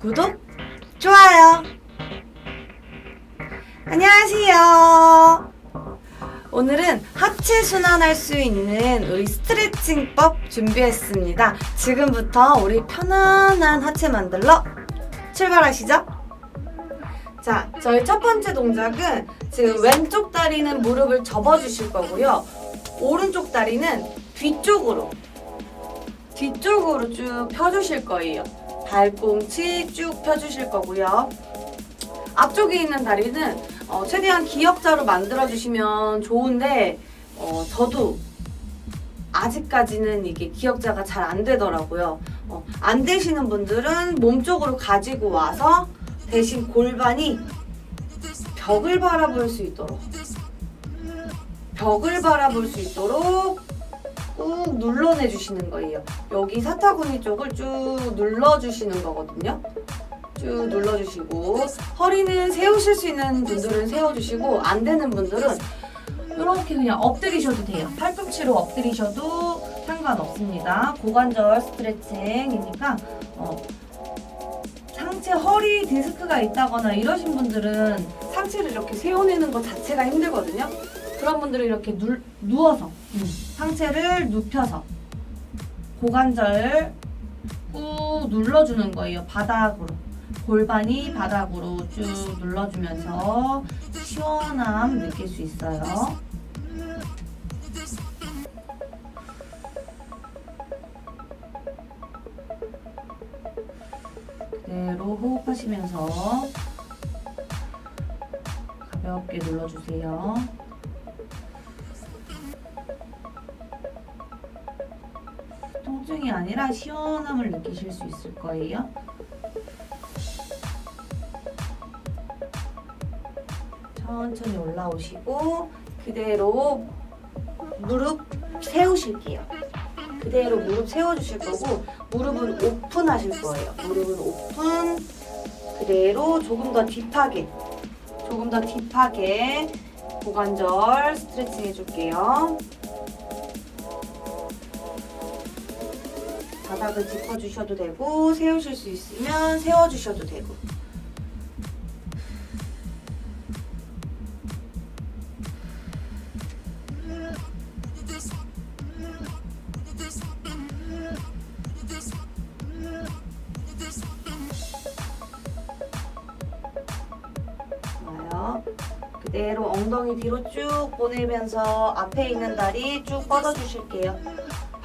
구독, 좋아요. 안녕하세요. 오늘은 하체 순환할 수 있는 우리 스트레칭법 준비했습니다. 지금부터 우리 편안한 하체 만들러 출발하시죠. 자, 저희 첫 번째 동작은 지금 왼쪽 다리는 무릎을 접어주실 거고요. 오른쪽 다리는 뒤쪽으로 뒤쪽으로 쭉 펴주실 거예요. 발꿈치 쭉 펴주실 거고요. 앞쪽에 있는 다리는 어, 최대한 기역자로 만들어주시면 좋은데 어, 저도 아직까지는 이게 기역자가 잘 안 되더라고요. 어, 안 되시는 분들은 몸쪽으로 가지고 와서 대신 골반이 벽을 바라볼 수 있도록 벽을 바라볼 수 있도록 꾹 눌러내 주시는 거예요. 여기 사타구니 쪽을 쭉 눌러주시는 거거든요. 쭉 눌러주시고 허리는 세우실 수 있는 분들은 세워주시고 안 되는 분들은 이렇게 그냥 엎드리셔도 돼요. 팔꿈치로 엎드리셔도 상관없습니다. 고관절 스트레칭이니까 어, 상체 허리 디스크가 있다거나 이러신 분들은 상체를 이렇게 세워내는 것 자체가 힘들거든요. 그런 분들은 이렇게 누, 누워서 음, 상체를 눕혀서 고관절 꾹 눌러주는 거예요. 바닥으로. 골반이 바닥으로 쭉 눌러주면서 시원함 느낄 수 있어요. 그대로 호흡하시면서 가볍게 눌러주세요. 통증이 아니라 시원함을 느끼실 수 있을 거예요. 천천히 올라오시고 그대로 무릎 세우실게요. 그대로 무릎 세워주실 거고 무릎은 오픈하실 거예요. 무릎은 오픈 그대로 조금 더 딥하게 조금 더 딥하게 고관절 스트레칭 해줄게요. 바닥을 짚어주셔도 되고 세우실 수 있으면 세워주셔도 되고. 그대로 엉덩이 뒤로 쭉 보내면서 앞에 있는 다리 쭉 뻗어주실게요.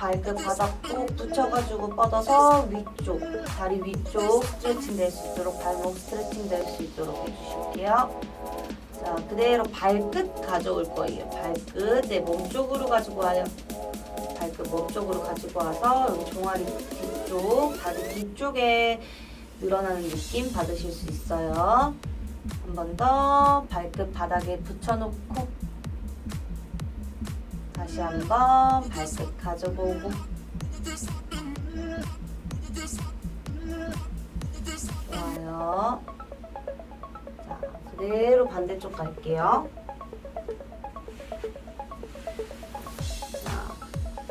발끝 바닥 꼭 붙여가지고 뻗어서 위쪽, 다리 위쪽 스트레칭 될 수 있도록 발목 스트레칭 될 수 있도록 해주실게요. 자, 그대로 발끝 가져올 거예요. 발끝 내 몸쪽으로 가지고 와요. 발끝 몸쪽으로 가지고 와서 여기 종아리 뒤쪽, 다리 뒤쪽에 늘어나는 느낌 받으실 수 있어요. 한 번 더 발끝 바닥에 붙여놓고 다시 한번 발끝 가져보고 좋아요. 자, 그대로 반대쪽 갈게요. 자,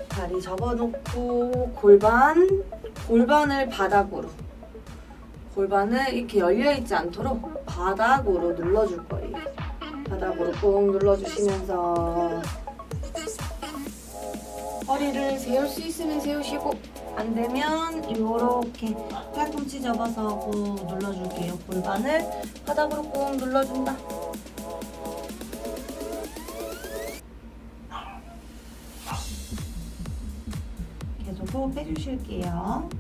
다리 접어놓고 골반, 골반을 바닥으로 골반을 이렇게 열려있지 않도록 바닥으로 눌러줄 거예요. 바닥으로 꾹 눌러주시면서 허리를 세울 수 있으면 세우시고 안 되면 이렇게 팔꿈치 접어서 꾹 눌러줄게요. 골반을 바닥으로 꾹 눌러준다. 계속 호흡 해주실게요.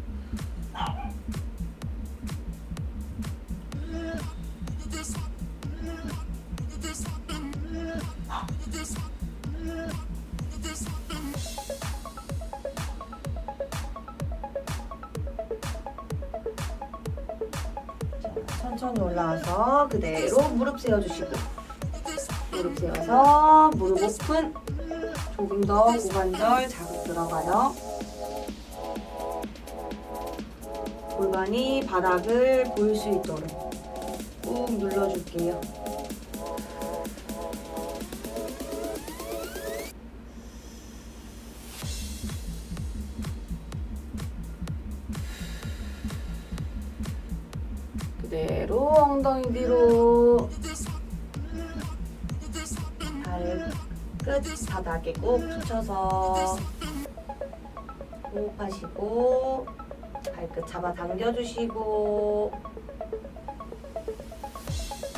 천천히 올라와서 그대로 무릎 세워주시고. 무릎 세워서 무릎 오픈. 조금 더 고관절 자극 들어가요. 골반이 바닥을 보일 수 있도록 꾹 눌러줄게요 그대로 엉덩이 뒤로 발 끝 바닥에 꼭 붙여서 호흡하시고 발끝 잡아 당겨주시고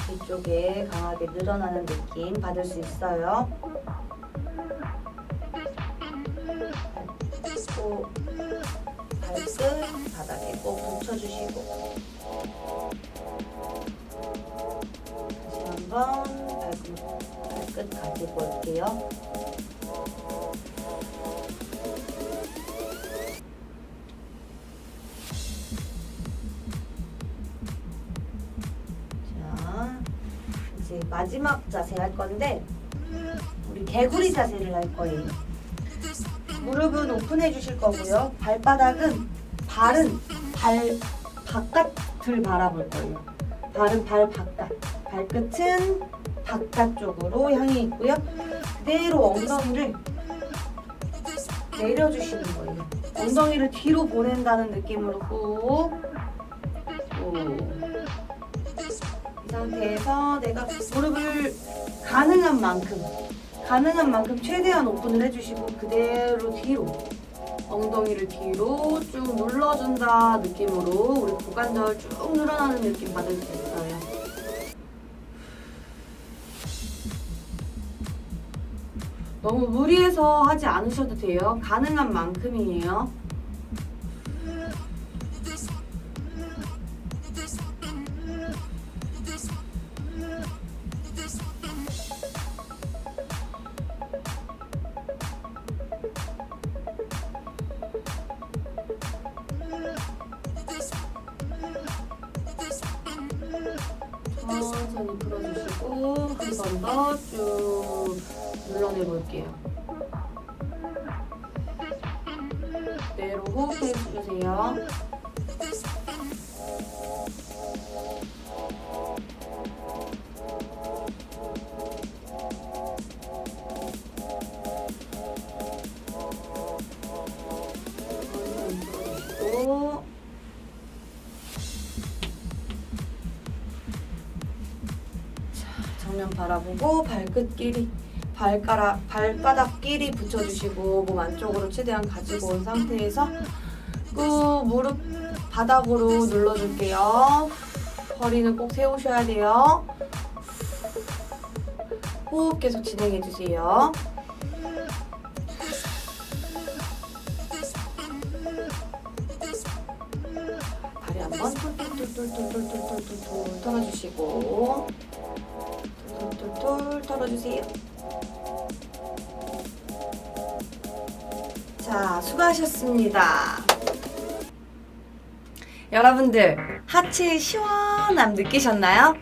뒤쪽에 강하게 늘어나는 느낌 받을 수 있어요. 가지고 올게요. 자, 이제 마지막 자세 할 건데 우리 개구리 자세를 할 거예요. 무릎은 오픈해 주실 거고요. 발바닥은 발은 발 바깥을 바라볼 거예요. 발은 발 바깥, 발끝은 바깥쪽으로 향해 있고요. 그대로 엉덩이를 내려주시는 거예요. 엉덩이를 뒤로 보낸다는 느낌으로 후, 후. 이 상태에서 내가 무릎을 가능한 만큼 가능한 만큼 최대한 오픈을 해주시고 그대로 뒤로 엉덩이를 뒤로 쭉 눌러준다 느낌으로 우리 고관절 쭉 늘어나는 느낌 받을 수 있어요. 너무 무리해서 하지 않으셔도 돼요. 가능한 만큼이에요. 천천히 풀어주시고 한 번 더 쭉 눌러내 볼게요. 그대로 호흡해 주세요. 바라보고 발끝 끼리 발가락 발바닥 끼리 붙여주시고 몸 안쪽으로 최대한 가지고 온 상태에서 꾹 무릎 바닥으로 눌러줄게요. 허리는 꼭 세우셔야 돼요. 호흡 계속 진행해 주세요. 다리 한번 툴툴툴툴툴툴툴툴 털어주시고 툴툴툴 털어주세요. 자, 수고하셨습니다. 여러분들, 하체 시원함 느끼셨나요?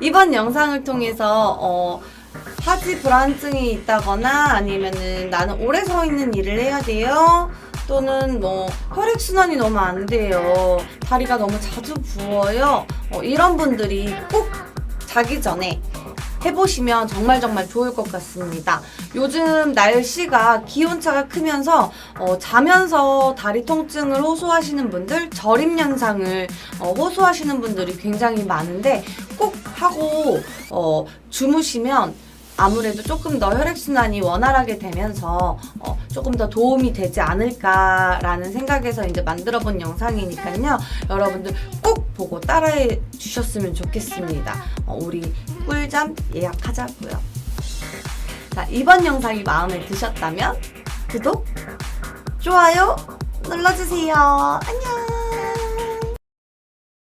이번 영상을 통해서, 어, 하지 불안증이 있다거나 아니면은 나는 오래 서 있는 일을 해야 돼요. 또는 뭐 혈액순환이 너무 안 돼요. 다리가 너무 자주 부어요. 어, 이런 분들이 꼭 자기 전에 해보시면 정말 정말 좋을 것 같습니다. 요즘 날씨가 기온차가 크면서 어, 자면서 다리 통증을 호소하시는 분들, 저림 현상을 어, 호소하시는 분들이 굉장히 많은데 꼭 하고 어, 주무시면 아무래도 조금 더 혈액순환이 원활하게 되면서 어, 조금 더 도움이 되지 않을까라는 생각에서 이제 만들어 본 영상이니까요. 여러분들 꼭 보고 따라해 주셨으면 좋겠습니다. 어, 우리 꿀잠 예약하자고요. 자, 이번 영상이 마음에 드셨다면 구독, 좋아요 눌러주세요. 안녕!